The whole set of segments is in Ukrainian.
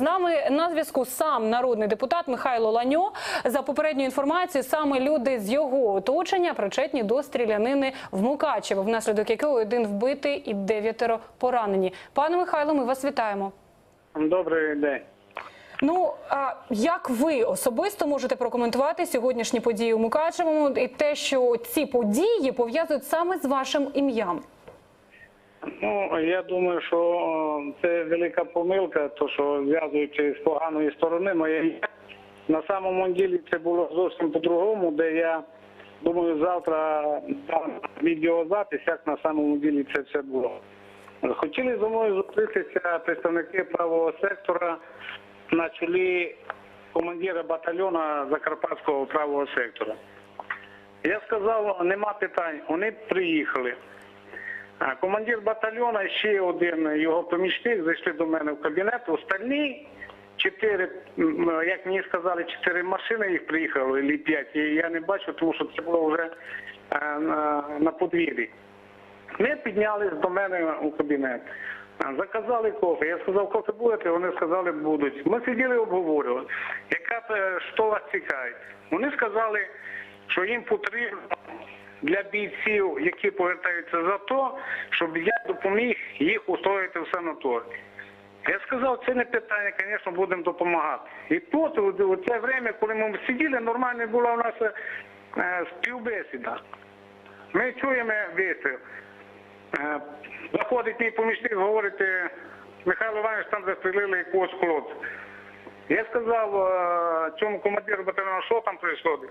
З нами на зв'язку сам народний депутат Михайло Ланьо. За попередньою інформацією, саме люди з його оточення причетні до стрілянини в Мукачево, внаслідок якого один вбитий і дев'ятеро поранені. Пане Михайло, ми вас вітаємо. Добрий день. Ну а як ви особисто можете прокоментувати сьогоднішні події у Мукачевому і те, що ці події пов'язують саме з вашим ім'ям? Ну я думаю, що це велика помилка, то що зв'язуючи з поганої сторони моє ім'я. На самому ділі це було зовсім по-другому, де я думаю, завтра дам відеозапис, як на самому ділі це все було. Хотіли зі мною зустрітися представники правого сектора на чолі командира батальйону Закарпатського правого сектора. Я сказав, нема питань, вони приїхали. Командир батальйону, ще один його помічник зайшли до мене в кабінет. Остальні чотири, як мені сказали, чотири машини їх приїхало, або п'ять. І я не бачу, тому що це було вже на, на подвір'ї. Ми піднялись до мене у кабінет. Заказали кофе. Я сказав, кофе будете? Вони сказали, будуть. Ми сиділи обговорювали, яка е, що вас цікавить. Вони сказали, що їм потрібно для бійців, які повертаються за то, щоб я допоміг їх устроїти в санаторії. Я сказав, це не питання, звісно, будемо допомагати. І тут, у- це время, коли ми сиділи, нормально була у нас е, співбесіда. Ми чуємо вистріл. Е, Заходить мій помічник, говорить, е, Михайло Іванович, там застрелили якогось хлопця. Я сказав цьому командиру батальйону, що там відбувається.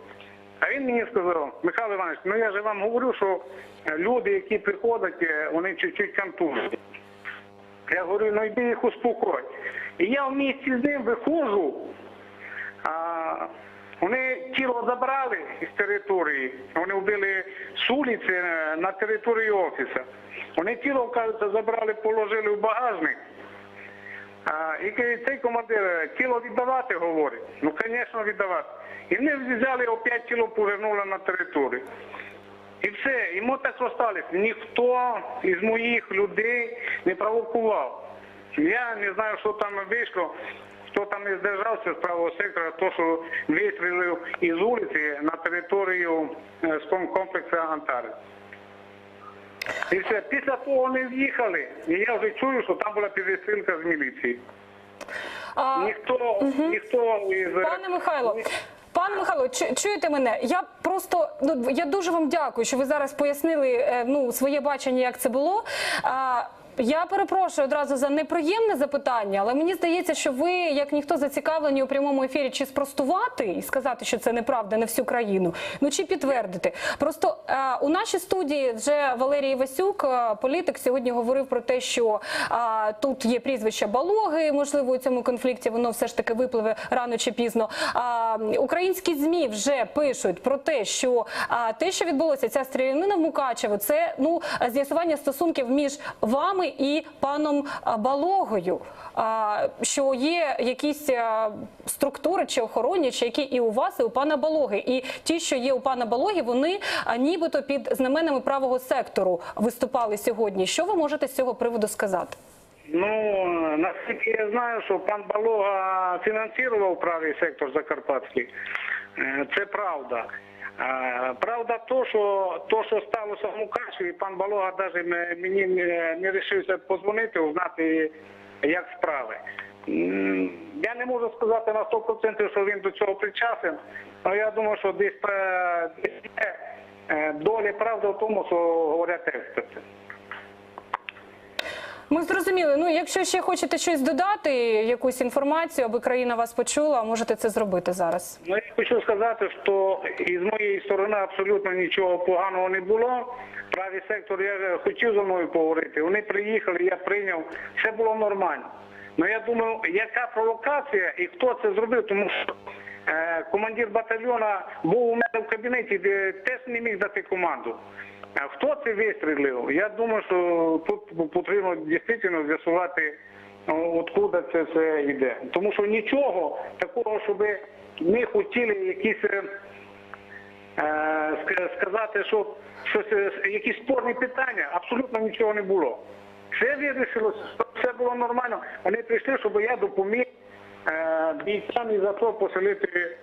А він мені сказав, Михайло Іванович, ну я же вам говорю, що е, люди, які приходять, е, вони чуть-чуть контужені. Я говорю, ну йди їх успокой. І я в місті з ним виходжу, а, вони тіло забрали з території, вони вбили з вулиці е, на території офісу. Вони тіло, кажуть, забрали, положили в багажник. А, і цей командир тіло віддавати говорить. Ну, звісно, віддавати. І вони взяли опять тіло повернули на територію. І все, і ми так залишилися. Ніхто із моїх людей не провокував. Я не знаю, що там вийшло, хто там не здержався з правого сектора, то що вистрілив із вулиці на територію е, спорткомплексу Антари. І все, після того вони в'їхали, і я вже чую, що там була перестрілка з міліції. А, Ніхто, ніхто із Пане Михайло. Пане Михайло, чуєте мене? Я просто ну я дуже вам дякую, що ви зараз пояснили е, ну своє бачення, як це було. А, я перепрошую одразу за неприємне запитання, але мені здається, що ви, як ніхто, зацікавлені у прямому ефірі чи спростувати і сказати, що це неправда на всю країну, ну чи підтвердити. Просто е, у нашій студії вже Валерій Васюк, е, політик, сьогодні говорив про те, що е, тут є прізвище Балоги, можливо, у цьому конфлікті воно все ж таки випливе рано чи пізно. А, українські змі вже пишуть про те, що а, те, що відбулося, ця стрілянина в Мукачево, це ну з'ясування стосунків між вами і паном Балогою. Що є якісь структури чи охоронні, чи які і у вас, і у пана Балоги. І ті, що є у пана Балоги, вони нібито під знаменами правого сектору виступали сьогодні. Що ви можете з цього приводу сказати? Ну, наскільки я знаю, що пан Балога фінансував правий сектор Закарпатський. Е, Це правда. Правда, то, що то, що сталося в Мукачеві, пан Балога навіть мені не, не рішився подзвонити, узнати, як справи. Я не можу сказати на 100%, що він до цього причасен, але я думаю, що десь, десь є е, доля правди в тому, що говорять експерти. Ми зрозуміли. Ну, якщо ще хочете щось додати, якусь інформацію, аби країна вас почула, можете це зробити зараз. Ну, хочу сказати, що із моєї сторони абсолютно нічого поганого не було. Правий сектор я хотів зі мною поговорити. Вони приїхали, я прийняв. Все було нормально. Ну я думаю, яка провокація і хто це зробив, тому що е, командир батальйону був у мене в кабінеті, де теж не міг дати команду. А хто це вистрілив? Я думаю, що тут потрібно дійсно з'ясувати, откуда це все йде. Тому що нічого такого, щоб ми хотіли якісь е, е, сказати, що щось, е, якісь спорні питання, абсолютно нічого не було. Все вирішилося, все було нормально. Вони прийшли, щоб я допоміг бійцям за то поселити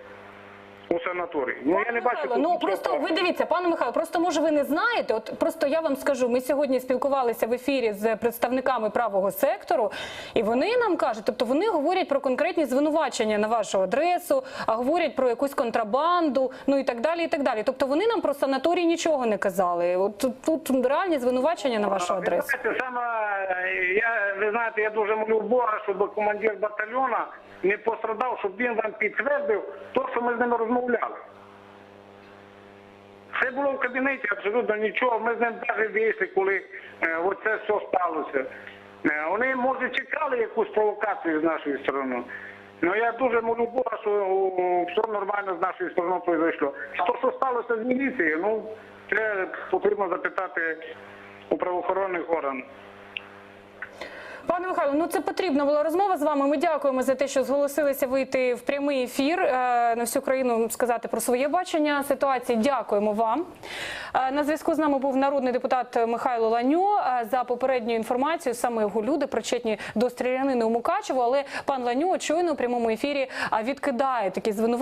у санаторій. Ну я не бачу. Михайло, ну просто ви дивіться, пане Михайло, просто може ви не знаєте. От просто я вам скажу, ми сьогодні спілкувалися в ефірі з представниками правого сектору, і вони нам кажуть, тобто вони говорять про конкретні звинувачення на вашу адресу, а говорять про якусь контрабанду, ну і так далі. І так далі. Тобто вони нам про санаторій нічого не казали. От тут, тут реальні звинувачення на вашу адресу. саме ви знаєте, я дуже молю Бога, щоб командир батальйона не пострадав, щоб він вам підтвердив те, що ми з ними розмовляли. Це було в кабінеті абсолютно нічого. Ми з ним навіть вийшли, коли е, оце все сталося. Е, вони, може, чекали якусь провокацію з нашої сторони. Ну я дуже молю Бога, що о, все нормально з нашої сторони пройшло. То, що сталося з міліцією, ну це потрібно запитати у правоохоронних органів. Пане Михайло, ну це потрібна була розмова з вами. Ми дякуємо за те, що зголосилися вийти в прямий ефір е, на всю країну сказати про своє бачення ситуації. Дякуємо вам. Е, На зв'язку з нами був народний депутат Михайло Ланьо. Е, За попередньою інформацією, саме його люди причетні до стрілянини у Мукачево. Але пан Ланьо очевидно у прямому ефірі відкидає такі звинувачення.